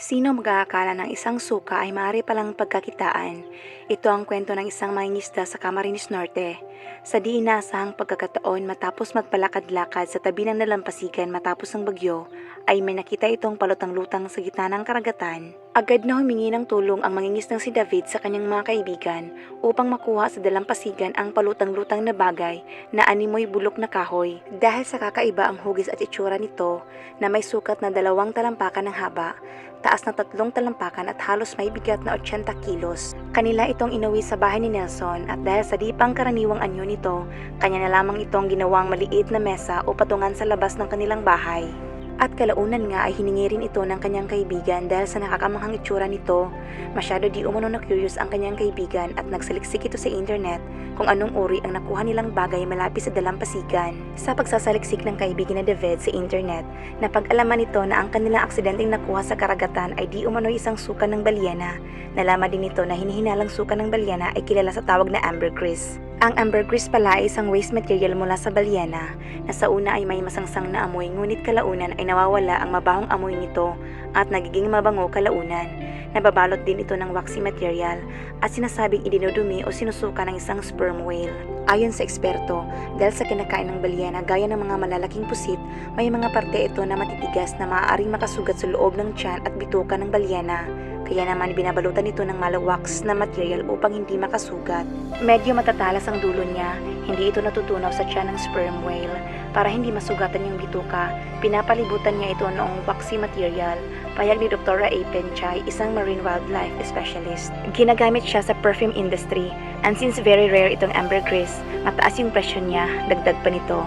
Sino mag-aakala ng isang suka ay maaari palang pagkakitaan? Ito ang kwento ng isang mangingisda sa Camarines Norte. Sa di inaasahang pagkakataon matapos magpalakad-lakad sa tabi ng nalampasigan matapos ang bagyo, ay may nakita itong palutang-lutang sa gitna ng karagatan. Agad na humingi ng tulong ang mangingisdang si David sa kanyang mga kaibigan upang makuha sa dalampasigan ang palutang-lutang na bagay na animoy bulok na kahoy. Dahil sa kakaiba ang hugis at itsura nito na may sukat na dalawang talampakan ng haba, taas na tatlong talampakan at halos may bigat na 80 kilos. Kanila itong inuwi sa bahay ni Nelson at dahil sa di pang karaniwang anyo nito, kanya na lamang itong ginawang maliit na mesa o patungan sa labas ng kanilang bahay. At kalaunan nga ay hiningi rin ito ng kanyang kaibigan dahil sa nakakamanghang itsura nito. Masyado di umano na curious ang kanyang kaibigan at nagsaliksik ito sa internet kung anong uri ang nakuha nilang bagay malapit sa dalampasigan. Sa pagsasaliksik ng kaibigan na David sa internet, napag-alaman nito na ang kanilang aksidenteng nakuha sa karagatan ay di umano isang suka ng balyena. Nalaman din nito na hinihinalang suka ng balyena ay kilala sa tawag na ambergris. Ang ambergris pala ay isang waste material mula sa balyena na sa una ay may masangsang na amoy ngunit kalaunan ay nawawala ang mabahong amoy nito at nagiging mabango kalaunan. Nababalot din ito ng waxy material at sinasabing idinudumi o sinusuka ng isang sperm whale. Ayon sa eksperto, dahil sa kinakain ng balyena gaya ng mga malalaking pusit, may mga parte ito na matitigas na maaaring makasugat sa loob ng tiyan at bituka ng balyena. Kaya naman binabalutan ito ng malawax na material upang hindi makasugat. Medyo matatalas ang dulo niya, hindi ito natutunaw sa tiyan ng sperm whale. Para hindi masugatan yung bituka, pinapalibutan niya ito noong waxy material. Payag ni Dr. A. Penchay, isang marine wildlife specialist. Ginagamit siya sa perfume industry and since very rare itong ambergris, mataas yung presyo niya, dagdag pa nito.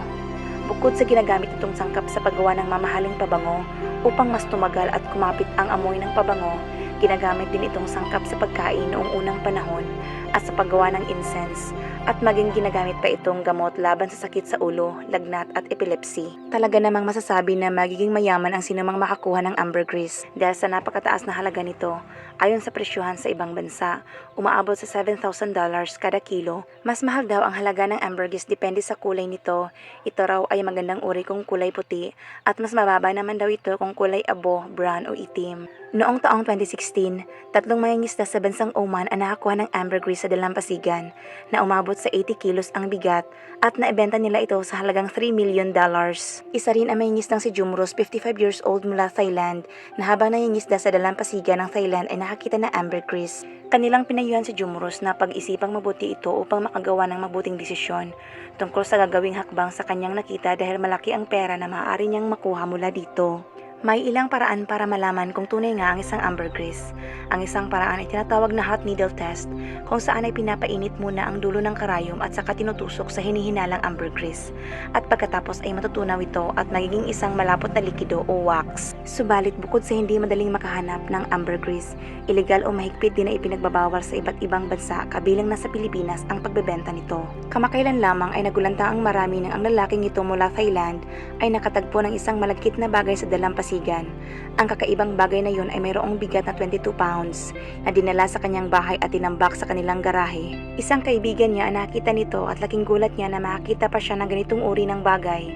Bukod sa ginagamit itong sangkap sa paggawa ng mamahaling pabango, upang mas tumagal at kumapit ang amoy ng pabango, ginagamit din itong sangkap sa pagkain noong unang panahon at sa paggawa ng incense at maging ginagamit pa itong gamot laban sa sakit sa ulo, lagnat at epilepsy. Talaga namang masasabi na magiging mayaman ang sinumang makakuha ng ambergris dahil sa napakataas na halaga nito. Ayon sa presyuhan sa ibang bansa, umaabot sa $7,000 kada kilo. Mas mahal daw ang halaga ng ambergris depende sa kulay nito. Ito raw ay magandang uri kung kulay puti at mas mababa naman daw ito kung kulay abo, brown o itim. Noong taong 2016, tatlong mangingisda sa bansang Oman ang nakakuha ng ambergris sa dalampasigan na umabot sa 80 kilos ang bigat at naibenta nila ito sa halagang 3 million dollars. Isa rin ang mangingisdang si Jumros, 55 years old mula Thailand, na habang nangingisda sa dalampasigan ng Thailand ay nakakita ng ambergris. Kanilang pinayuhan si Jumros na pag-isipang mabuti ito upang makagawa ng mabuting desisyon tungkol sa gagawing hakbang sa kanyang nakita dahil malaki ang pera na maaari niyang makuha mula dito. May ilang paraan para malaman kung tunay nga ang isang ambergris. Ang isang paraan ay tinatawag na hot needle test, kung saan ay pinapainit muna ang dulo ng karayom at saka tinutusok sa hinihinalang ambergris. At pagkatapos ay matutunaw ito at magiging isang malapot na likido o wax. Subalit bukod sa hindi madaling makahanap ng ambergris, ilegal o mahigpit din na ipinagbabawal sa iba't ibang bansa kabilang na sa Pilipinas ang pagbebenta nito. Kamakailan lamang ay nagulanta ang marami ng ang lalaking ito mula Thailand ay nakatagpo ng isang malagkit na bagay sa dalampasigan ang kakaibang bagay na yun ay mayroong bigat na 22 pounds na dinala sa kanyang bahay at tinambak sa kanilang garahe. Isang kaibigan niya ang nakita nito at laking gulat niya na makakita pa siya ng ganitong uri ng bagay.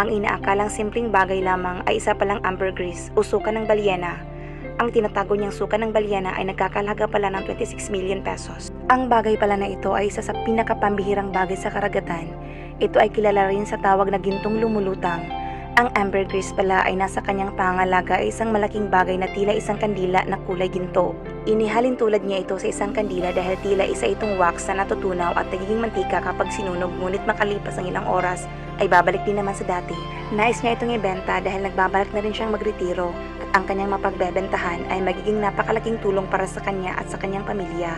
Ang inaakalang simpleng bagay lamang ay isa palang ambergris o suka ng balyena. Ang tinatago niyang suka ng balyena ay nagkakalaga pala ng 26 million pesos. Ang bagay pala na ito ay isa sa pinakapambihirang bagay sa karagatan. Ito ay kilala rin sa tawag na gintong lumulutang ang ambergris pala ay nasa kanyang pangalaga ay isang malaking bagay na tila isang kandila na kulay ginto. Inihalin tulad niya ito sa isang kandila dahil tila isa itong wax na natutunaw at nagiging mantika kapag sinunog ngunit makalipas ang ilang oras ay babalik din naman sa dati. Nais niya itong ibenta dahil nagbabalak na rin siyang magretiro at ang kanyang mapagbebentahan ay magiging napakalaking tulong para sa kanya at sa kanyang pamilya.